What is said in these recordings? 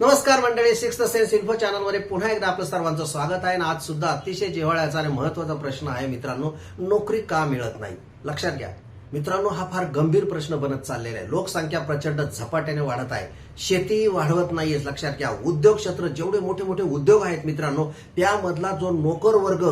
नमस्कार मंडळी six sense info चॅनलमध्ये पुन्हा एकदा आपलं सर्वांचं स्वागत आहे. आणि आज सुद्धा अतिशय जिव्हाळ्याचा आणि महत्त्वाचा प्रश्न आहे मित्रांनो नोकरी का मिळत नाही? लक्षात घ्या. मित्रांनो हा फार गंभीर प्रश्न बनत चाललेला आहे. लोकसंख्या प्रचंड झपाट्याने वाढत आहे. शेती वाढवत नाहीये लक्षात घ्या. उद्योग क्षेत्र जेवढे मोठे मोठे उद्योग आहेत मित्रांनो त्यामधला जो नोकर वर्ग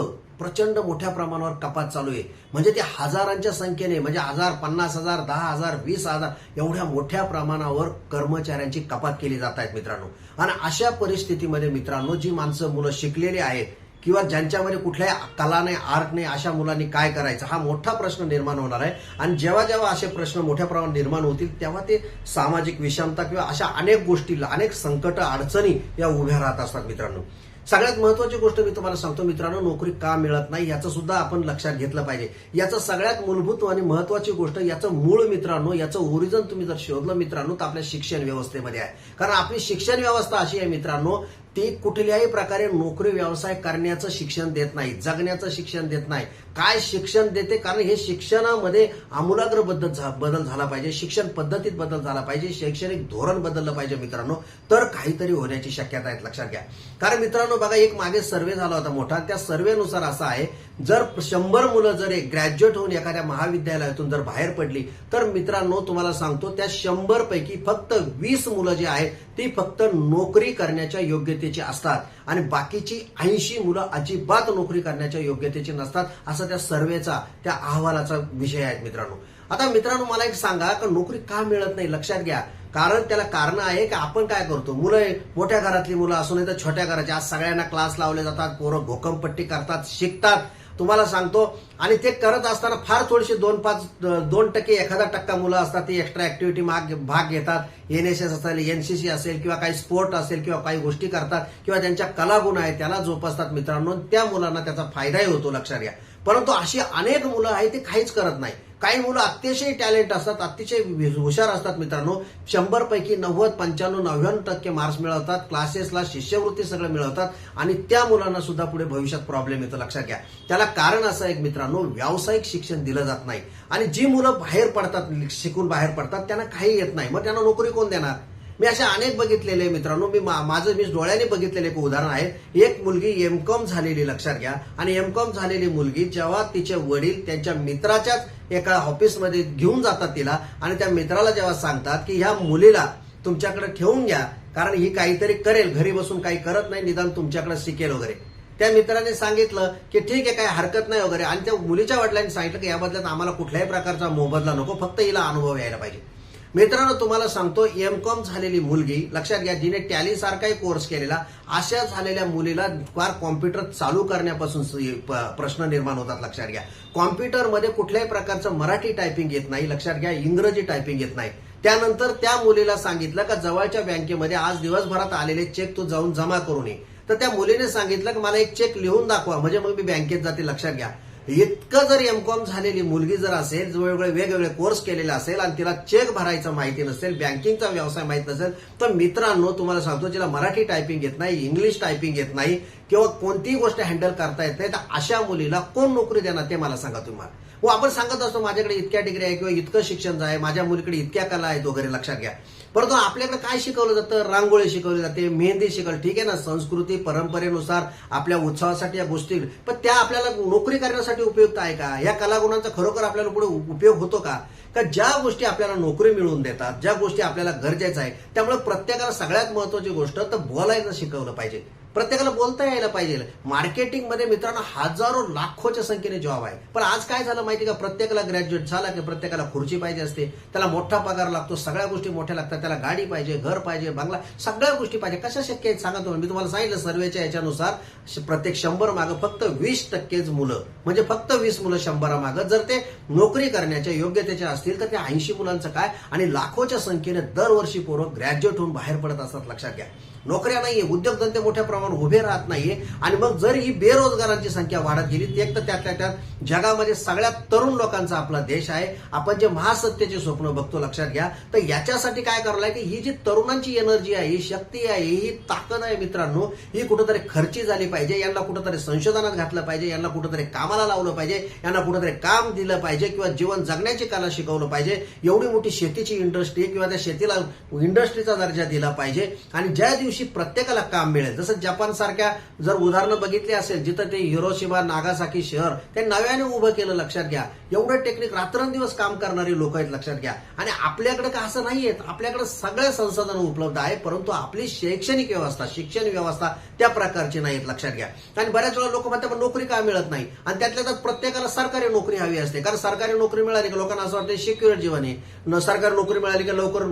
प्रचंड मोठ्या प्रमाणावर कपात चालू आहे. म्हणजे ते हजारांच्या संख्येने म्हणजे हजार पन्नास हजार दहा हजार वीस हजार एवढ्या मोठ्या प्रमाणावर कर्मचाऱ्यांची कपात केली जात आहेत मित्रांनो. आणि अशा परिस्थितीमध्ये मित्रांनो जी माणसं मुलं शिकलेली आहेत किंवा ज्यांच्यामध्ये कुठल्याही कला नाही आर्ट नाही अशा मुलांनी काय करायचं हा मोठा प्रश्न निर्माण होणार आहे. आणि जेव्हा जेव्हा असे प्रश्न मोठ्या प्रमाणात निर्माण होतील तेव्हा ते सामाजिक विषमता किंवा अशा अनेक गोष्टीला अनेक संकट अडचणी या उभ्या राहत असतात मित्रांनो. सगळ्यात महत्वाची गोष्ट मी तुम्हाला सांगतो मित्रांनो नोकरी का मिळत नाही याचं सुद्धा आपण लक्षात घेतलं पाहिजे. याचं सगळ्यात मूलभूत आणि महत्वाची गोष्ट याचं मूळ मित्रांनो याचं ओरिजिन तुम्ही जर शोधलं मित्रांनो तर आपल्या शिक्षण व्यवस्थेमध्ये आहे. कारण आपली शिक्षण व्यवस्था अशी आहे मित्रांनो ती कुठल्याही प्रकारे नोकरी व्यवसाय करण्याचं शिक्षण देत नाही जगण्याचं शिक्षण देत नाही काय शिक्षण देते? कारण हे शिक्षणामध्ये आमूलाग्र बदल झा- बदल झाला पाहिजे शिक्षण पद्धतीत बदल झाला पाहिजे शैक्षणिक धोरण बदललं पाहिजे मित्रांनो. तर काहीतरी होण्याची शक्यता आहे लक्षात घ्या. कारण मित्रांनो बघा एक मागे सर्वे झाला होता मोठा. त्या सर्वेनुसार असा आहे जर शंभर मुलं जर ग्रॅज्युएट होऊन एखाद्या महाविद्यालयातून जर बाहेर पडली तर मित्रांनो तुम्हाला सांगतो त्या शंभर पैकी फक्त वीस मुलं जी आहेत ती फक्त नोकरी करण्याच्या योग्यतेची असतात. आणि बाकीची ऐंशी मुलं अजिबात नोकरी करण्याच्या योग्यतेची नसतात असा त्या सर्वेचा त्या अहवालाचा विषय आहे मित्रांनो. आता मित्रांनो मला एक सांगा का नोकरी का मिळत नाही? लक्षात घ्या. कारण त्याला कारण आहे की आपण काय करतो? मुलं मोठ्या घरातली मुलं असू नये तर छोट्या घराची आज सगळ्यांना क्लास लावले जातात पोरं घोकमपट्टी करतात शिकतात. तुम्हाला सांगतो. आणि ते करत असताना फार थोडीशी दोन पाच दोन टक्के एखादा टक्का मुलं असतात ती एक्स्ट्रा ऍक्टिव्हिटी माग भाग घेतात. एनएसएस असेल एनसीसी असेल किंवा काही स्पोर्ट असेल किंवा काही गोष्टी करतात किंवा त्यांच्या कलागुण आहेत त्याला जोपासतात मित्रांनो. त्या मुलांना त्याचा फायदाही होतो लक्षात घ्या. परंतु अशी अनेक मुलं आहेत ते काहीच करत नाही. काही मुलं अतिशय टॅलेंट असतात अतिशय हुशार असतात मित्रांनो. शंभर पैकी नव्वद पंच्याण्णव नव्याण्णव टक्के मार्क्स मिळवतात. क्लासेसला शिष्यवृत्ती सगळं मिळवतात. आणि त्या मुलांना सुद्धा पुढे भविष्यात प्रॉब्लेम येतो. लक्षात घ्या. त्याला कारण असं एक मित्रांनो व्यावसायिक शिक्षण दिलं जात नाही. आणि जी मुलं बाहेर पडतात शिकून बाहेर पडतात त्यांना काही येत नाही. मग त्यांना नोकरी कोण देणार? मी अशा अनेक बघितलेले मित्रांनो. मी मा- माझं मी डोळ्याने बघितलेले एक उदाहरण आहे. एक मुलगी एमकॉम झालेली लक्षात घ्या. आणि एमकॉम झालेली मुलगी जेव्हा तिचे वडील त्यांच्या मित्राच्याच एका ऑफिसमध्ये घेऊन जातात तिला आणि त्या मित्राला जेव्हा सांगतात की ह्या मुलीला तुमच्याकडे ठेवून घ्या कारण ही काहीतरी करेल घरी बसून काही करत नाही निदान तुमच्याकडे शिकेल वगैरे. त्या मित्राने सांगितलं की ठीक आहे काही हरकत नाही वगैरे. आणि त्या मुलीच्या वडिलांनी सांगितलं की याबद्दल आम्हाला कुठल्याही प्रकारचा मोबदला नको फक्त हिला अनुभव यायला पाहिजे. मित्रांनो तुम्हाला सांगतो एम कॉम झालेली मुलगी लक्षात घ्या जिने टॅली सारखाही कोर्स केलेला अशा झालेल्या मुलीला फार कॉम्प्युटर चालू करण्यापासून प- प्रश्न निर्माण होतात लक्षात घ्या. कॉम्प्युटरमध्ये कुठल्याही प्रकारचं मराठी टायपिंग येत नाही लक्षात घ्या इंग्रजी टायपिंग येत नाही. त्यानंतर त्या मुलीला सांगितलं का जवळच्या बँकेमध्ये आज दिवसभरात आलेले चेक तू जाऊन जमा करून ये. तर त्या मुलीने सांगितलं की मला एक चेक लिहून दाखवा म्हणजे मग मी बँकेत जाते लक्षात घ्या. इतकं जर एमकॉम झालेली मुलगी जर असेल वेगवेगळे वेगवेगळे कोर्स केलेले असेल आणि तिला चेक भरायचा माहिती नसेल बँकिंगचा व्यवसाय माहीत नसेल तर मित्रांनो तुम्हाला सांगतो जिला मराठी टायपिंग येत नाही इंग्लिश टायपिंग येत नाही किंवा कोणतीही गोष्ट हँडल करता येत नाही तर अशा मुलीला कोण नोकरी देणार ते मला सांगा तुम्हाला व हो, आपण सांगत असतो माझ्याकडे इतक्या डिग्री आहे किंवा इतकं शिक्षण आहे माझ्या मुलीकडे इतक्या कला आहेत वगैरे लक्षात घ्या. परंतु आपल्याकडे काय शिकवलं जातं? रांगोळी शिकवली जाते मेहंदी शिकवली ठीक आहे ना? संस्कृती परंपरेनुसार आपल्या उत्सवासाठी या गोष्टी. पण त्या आपल्याला नोकरी करण्यासाठी उपयुक्त आहे का? या कलागुणांचा खरोखर आपल्याला पुढे उपयोग होतो का? का ज्या गोष्टी आपल्याला नोकरी मिळवून देतात ज्या गोष्टी आपल्याला गरजेचं आहे त्यामुळे प्रत्येकाला सगळ्यात महत्वाची गोष्ट तर बोलायचं शिकवलं पाहिजे. प्रत्येकाला बोलता यायला पाहिजे. मार्केटिंगमध्ये मित्रांनो हजारो लाखोच्या संख्येने जॉब आहे. पण आज काय झालं माहिती का? प्रत्येकाला ग्रॅज्युएट झाला की प्रत्येकाला खुर्ची पाहिजे असते. त्याला मोठा पगार लागतो सगळ्या गोष्टी मोठ्या लागतात. त्याला गाडी पाहिजे घर पाहिजे बंगला सगळ्या गोष्टी पाहिजे. कशा शक्य आहेत? सांगा तुम्ही मी तुम्हाला सांगितलं सर्वेच्या याच्यानुसार प्रत्येक शंभर मागं फक्त वीस टक्केच मुलं. म्हणजे फक्त वीस मुलं शंभरामागं जर ते नोकरी करण्याच्या योग्यतेच्या असतील तर त्या ऐंशी मुलांचं काय? आणि लाखोच्या संख्येने दरवर्षी पोरं ग्रॅज्युएट होऊन बाहेर पडत असतात. लक्षात घ्या. नोकऱ्या नाहीये. उद्योगधंदे मोठ्या प्रमाणात प्रमाण उभे राहत नाहीये. आणि मग जर ही बेरोजगारांची संख्या वाढत गेली ते एक तर त्यातल्या त्यात जगामध्ये सगळ्यात तरुण लोकांचा आपला देश आहे. आपण जे महासत्तेचे स्वप्न बघतो लक्षात घ्या. तर याच्यासाठी काय करायला की ही जी तरुणांची एनर्जी आहे ही शक्ती आहे ही ताकद आहे मित्रांनो ही कुठंतरी खर्ची झाली पाहिजे. यांना कुठंतरी संशोधनात घातलं पाहिजे. यांना कुठंतरी कामाला लावलं पाहिजे. यांना कुठंतरी काम दिलं पाहिजे किंवा जीवन जगण्याची कला शिकवलं पाहिजे. एवढी मोठी शेतीची इंडस्ट्री किंवा त्या शेतीला इंडस्ट्रीचा दर्जा दिला पाहिजे. आणि ज्या दिवशी प्रत्येकाला काम मिळेल जसं जपान सारख्या जर उदाहरणं बघितली असेल जिथं ते हिरोशिमा नागासाकी शहर ते नव्याने उभं केलं लक्षात घ्या. एवढं टेक्निक रात्रंदिवस काम करणारी लोक आहेत लक्षात घ्या. आणि आपल्याकडे का असं नाहीये आपल्याकडे सगळे संसाधन उपलब्ध आहे परंतु आपली शैक्षणिक व्यवस्था शिक्षण व्यवस्था त्या प्रकारची नाहीत लक्षात घ्या. आणि बऱ्याच वेळा लोक म्हणतात नोकरी का मिळत नाही? आणि त्यातल्या त्यात प्रत्येकाला सरकारी नोकरी हवी असते. कारण सरकारी नोकरी मिळाली की लोकांना असं वाटतं सिक्युअर जीवन आहे. न सरकारी नोकरी मिळाली की लवकर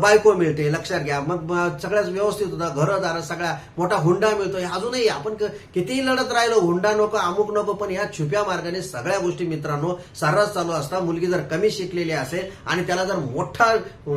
बायको मिळते लक्षात घ्या. मग सगळ्याच व्यवस्थित होतं घरदार सगळ्या मोठा हुंडा मिळतोय. अजूनही आपण क- कितीही लढत राहिलो हुंडा नको अमुक नको पण या छुप्या मार्गाने सगळ्या गोष्टी मित्रांनो सर्रास चालू असता. मुलगी जर कमी शिकलेली असेल आणि त्याला जर मोठा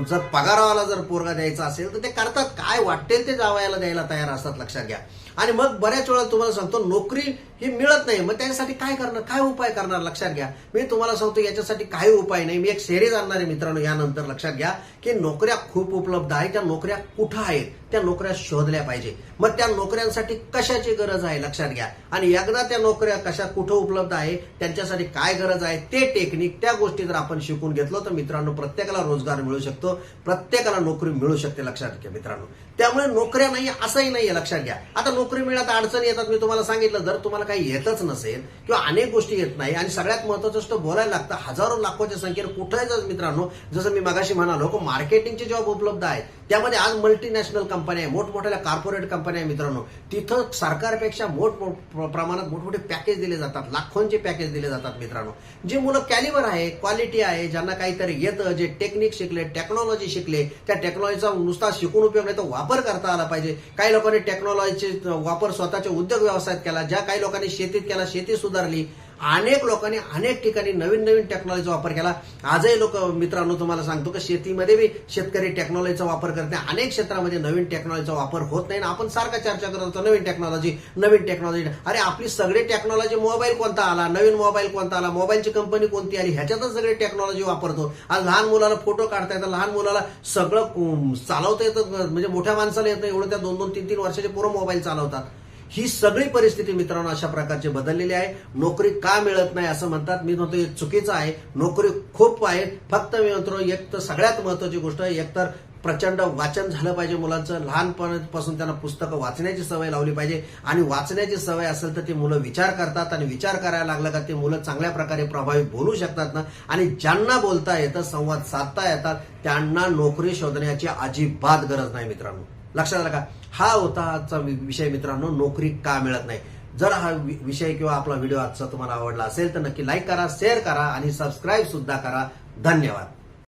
जर पगारावाला जर पोरगा द्यायचा असेल तर ते करतात. काय वाटेल ते जावायला द्यायला तयार असतात लक्षात घ्या. आणि मग बऱ्याच वेळा तुम्हाला सांगतो नोकरी ही मिळत नाही. मग त्याच्यासाठी काय करणार? काय उपाय करणार? लक्षात घ्या. मी तुम्हाला सांगतो याच्यासाठी काही उपाय नाही. मी एक सेरीज आणणार आहे मित्रांनो यानंतर लक्षात घ्या की नोकऱ्या खूप उपलब्ध आहेत. त्या नोकऱ्या कुठं आहेत? त्या नोकऱ्या शोधल्या पाहिजे. मग त्या नोकऱ्यांसाठी कशाची गरज आहे? लक्षात घ्या. आणि एकदा त्या नोकऱ्या कशा कुठं उपलब्ध आहे? त्यांच्यासाठी काय गरज आहे? ते टेक्निक त्या गोष्टी जर आपण शिकून घेतलो तर मित्रांनो प्रत्येकाला रोजगार मिळू शकतो. प्रत्येकाला नोकरी मिळू शकते लक्षात घ्या मित्रांनो. त्यामुळे नोकऱ्या नाही असंही नाहीये लक्षात घ्या. आता नोकरी मिळत अडचणी येतात मी तुम्हाला सांगितलं. जर तुम्हाला काही येतच नसेल किंवा अनेक गोष्टी येत नाही आणि सगळ्यात महत्वाचं असतं बोलायला लागतं हजारो लाखोच्या संख्येने कुठेच मित्रांनो जसं मी मगाशी म्हणालो की मार्केटिंगचे जॉब उपलब्ध आहेत त्यामध्ये आज मल्टीनॅशनल कंपन्या आहे मोठमोठ्या कॉर्पोरेट कंपन्या आहे मित्रांनो. तिथं सरकारपेक्षा मोठ मोठ- प्रमाणात मोठमोठे पॅकेज दिले जातात लाखोंचे पॅकेज दिले जातात मित्रांनो. जे मुलं कॅलिबर आहे क्वालिटी आहे ज्यांना काहीतरी येतं जे टेक्निक शिकले टेक्नॉलॉजी शिकले त्या टेक्नॉलॉजीचा नुसता शिकून उपयोग नाही तर वापर करता आला पाहिजे. काही लोकांनी टेक्नॉलॉजीचे वापर स्वतःच्या उद्योग व्यवसायात केला ज्या काही लोकांनी शेतीत केला शेती सुधारली अनेक लोकांनी अनेक ठिकाणी नवीन नवीन टेक्नॉलॉजीचा वापर केला. आजही लोक मित्रांनो तुम्हाला सांगतो की शेतीमध्ये बी शेतकरी टेक्नॉलॉजीचा वापर करत नाही. अनेक क्षेत्रामध्ये नवीन टेक्नॉलॉजीचा वापर होत नाही. आपण सारखा चर्चा करत होतो नवीन टेक्नॉलॉजी नवीन टेक्नॉलॉजी अरे आपली सगळी टेक्नॉलॉजी मोबाईल कोणता आला? नवीन मोबाईल कोणता आला? मोबाईलची कंपनी कोणती आली? ह्याच्यातच सगळी टेक्नॉलॉजी वापरतो. आज लहान मुलाला फोटो काढता येतात लहान मुलाला सगळं चालवता येतं. म्हणजे मोठ्या माणसाला येतं. एवढं त्या दोन दोन तीन तीन वर्षाचे पूर्ण मोबाईल चालवतात. ही सगळी परिस्थिती मित्रांनो अशा प्रकारची बदललेली आहे. नोकरी का मिळत नाही असं म्हणतात. मी म्हणतो एक चुकीचं आहे. नोकरी खूप आहे. फक्त मी म्हणतो एक तर सगळ्यात महत्वाची गोष्ट एक तर प्रचंड वाचन झालं पाहिजे मुलांचं. लहानपणापासून त्यांना पुस्तकं वाचण्याची सवय लावली पाहिजे. आणि वाचण्याची सवय असेल तर ती मुलं विचार करतात आणि विचार करायला लागलं का ते मुलं चांगल्या प्रकारे प्रभावी बोलू शकतात ना? आणि ज्यांना बोलता येतं संवाद साधता येतात त्यांना नोकरी शोधण्याची अजिबात गरज नाही मित्रांनो. लक्षात आलं का? हा होता आजचा वि- विषय मित्रांनो नोकरी का मिळत नाही? जर हा वि- विषय किंवा आपला व्हिडिओ आजचा तुम्हाला आवडला असेल तर नक्की लाईक करा शेअर करा आणि सबस्क्राईब सुद्धा करा. धन्यवाद.